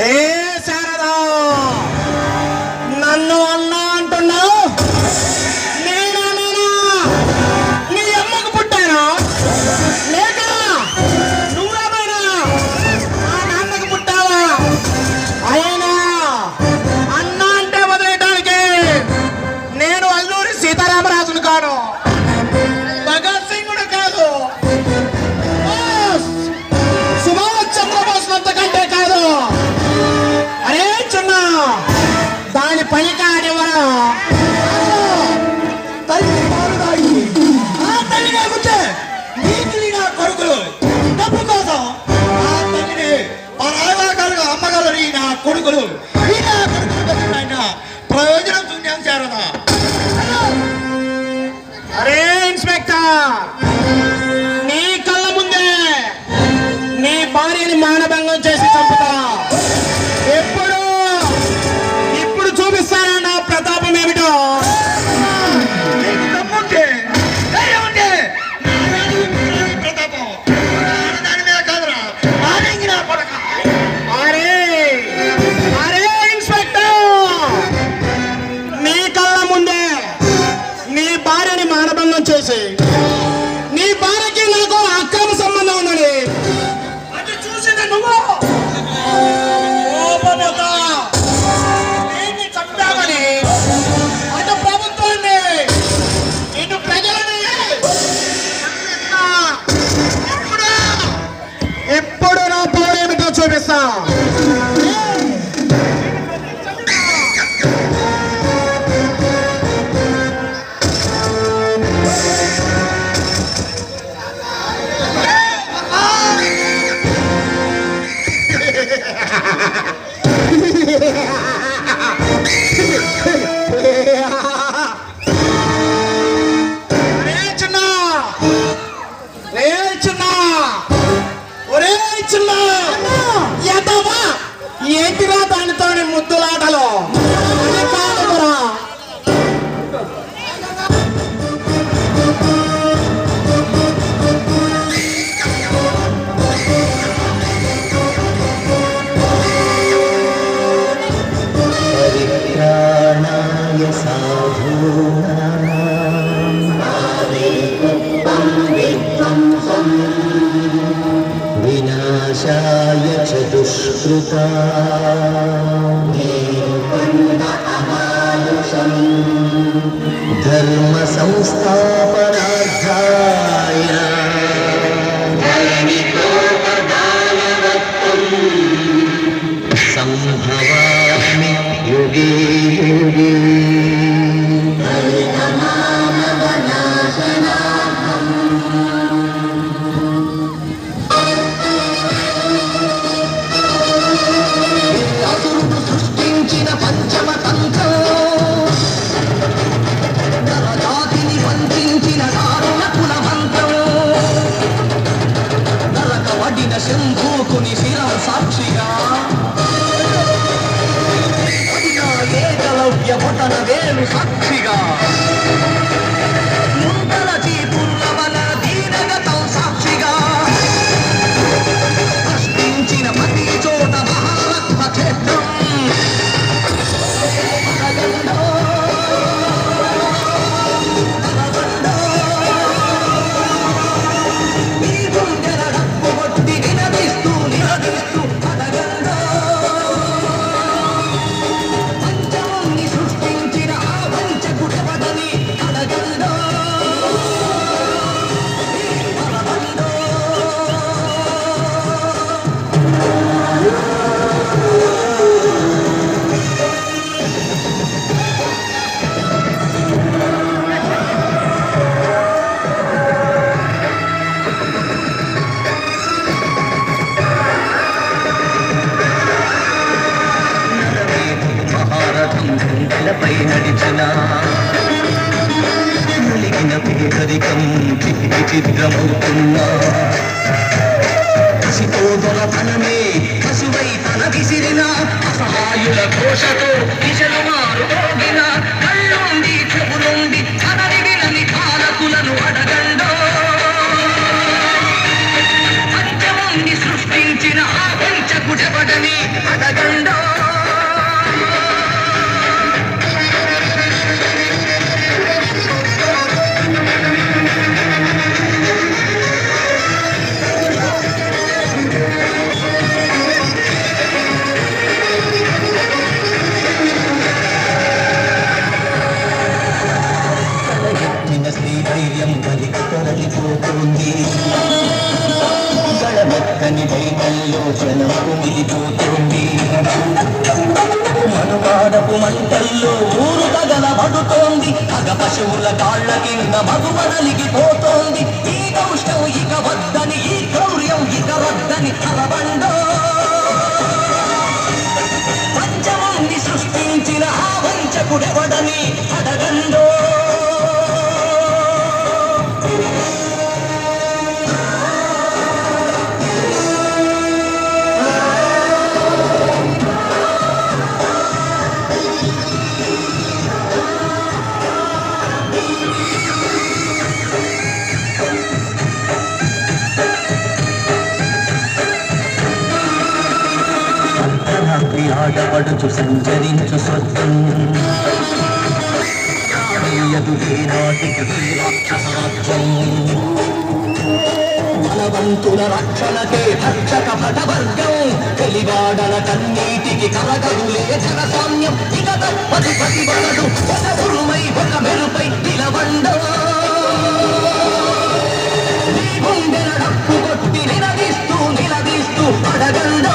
And না শ্রোতা। కసితో పశువై తన విసిరిన అసహాయుల ఘోషతో గళమెక్కని దైవల్లోచనకు జనం కుమిలిపోతుంది మంటల్లో ఊరు తగల పడుతోంది అగ పశువుల కాళ్ళ కింద మగువ నలిగిపోతోంది ఈ దౌష్టం ఇక వద్దని ఈ క్రౌర్యం ఇక వద్దని అరబండో పంచముంది సృష్టించిన ఆ వంచకుడెవడని అర్ధరాత్రి సంచరించు స్వర్గం బలవంతుల రక్షణకే రక్షక భటవర్గం తెలివాడల కన్నీటికి కలగదులే జనసామ్యం. ఇక తప్పది ప్రతిబలదు ఒక గురుమై ఒక మెరుపై నిలవండో. నీ గుండెల డప్పు కొట్టి నిలదీస్తూ నిలదీస్తూ అడగండో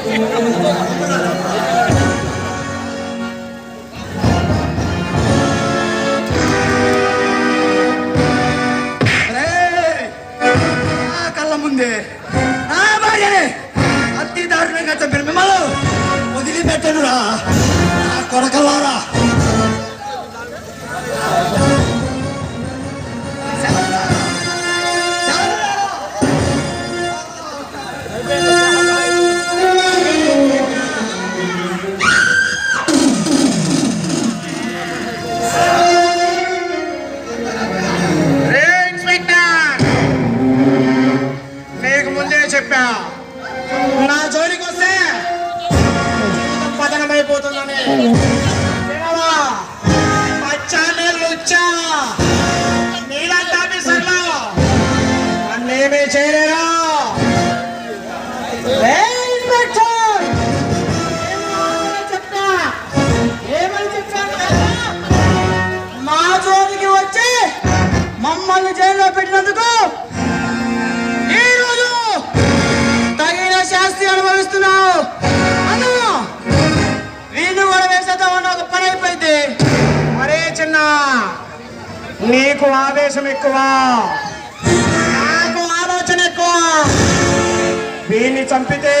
చెప్పా. నా జోలికి వస్తే పతనమైపోతుందని. వినవా? పచ్చా నీలాంటి ఆఫీసర్లు? నన్నేమీ చేయలేరా ఏమని మా జోలికి వచ్చి మమ్మల్ని జైల్లో పెట్టినందుకు చిన్న. నీకు ఆవేశం ఎక్కువ. నాకు ఆలోచన ఎక్కువ. వీడిని చంపితే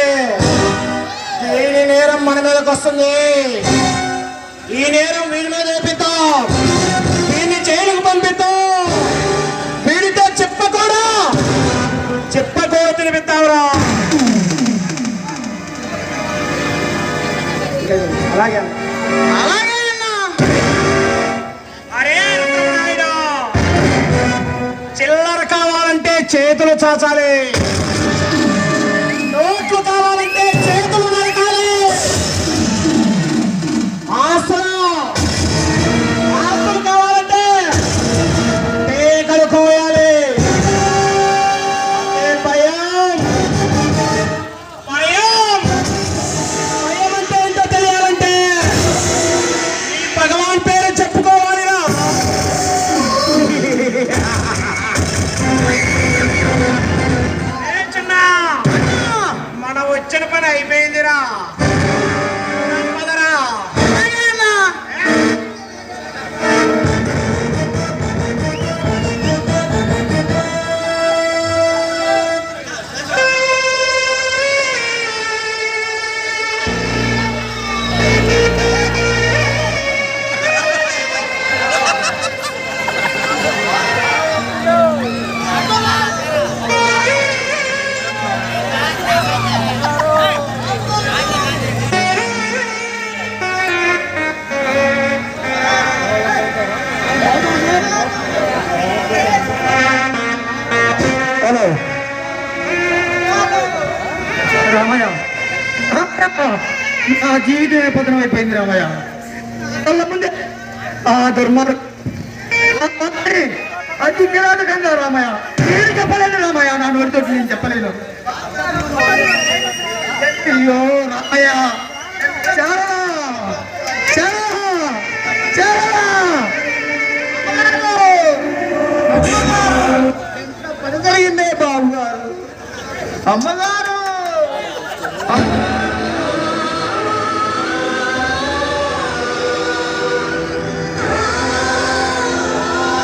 వీడి నేరం మన మీదకి వస్తుంది. ఈ నేరం వీడి మీద వేపిద్దాం వీడిని జైలుకు పంపిద్దాం వీడితో చెప్పకూడా చెప్పకూడదు తినిపిద్దాంరా అలాగే అలాగే చేతులు చాచాలి. వచ్చిన పని అయిపోయిందిరా. పతనం అయిపోయింది రామయ్య. కళ్ళ ముందే ఆ దుర్మార్గ అతి కిరాటకంగా రామయ్య. నేను చెప్పలేను రామయ్య నా నోటితో నేను చెప్పలేను అయ్యో రామయ్య. చాలా చాలా చాలా పని బాబు గారు అమ్మగారు.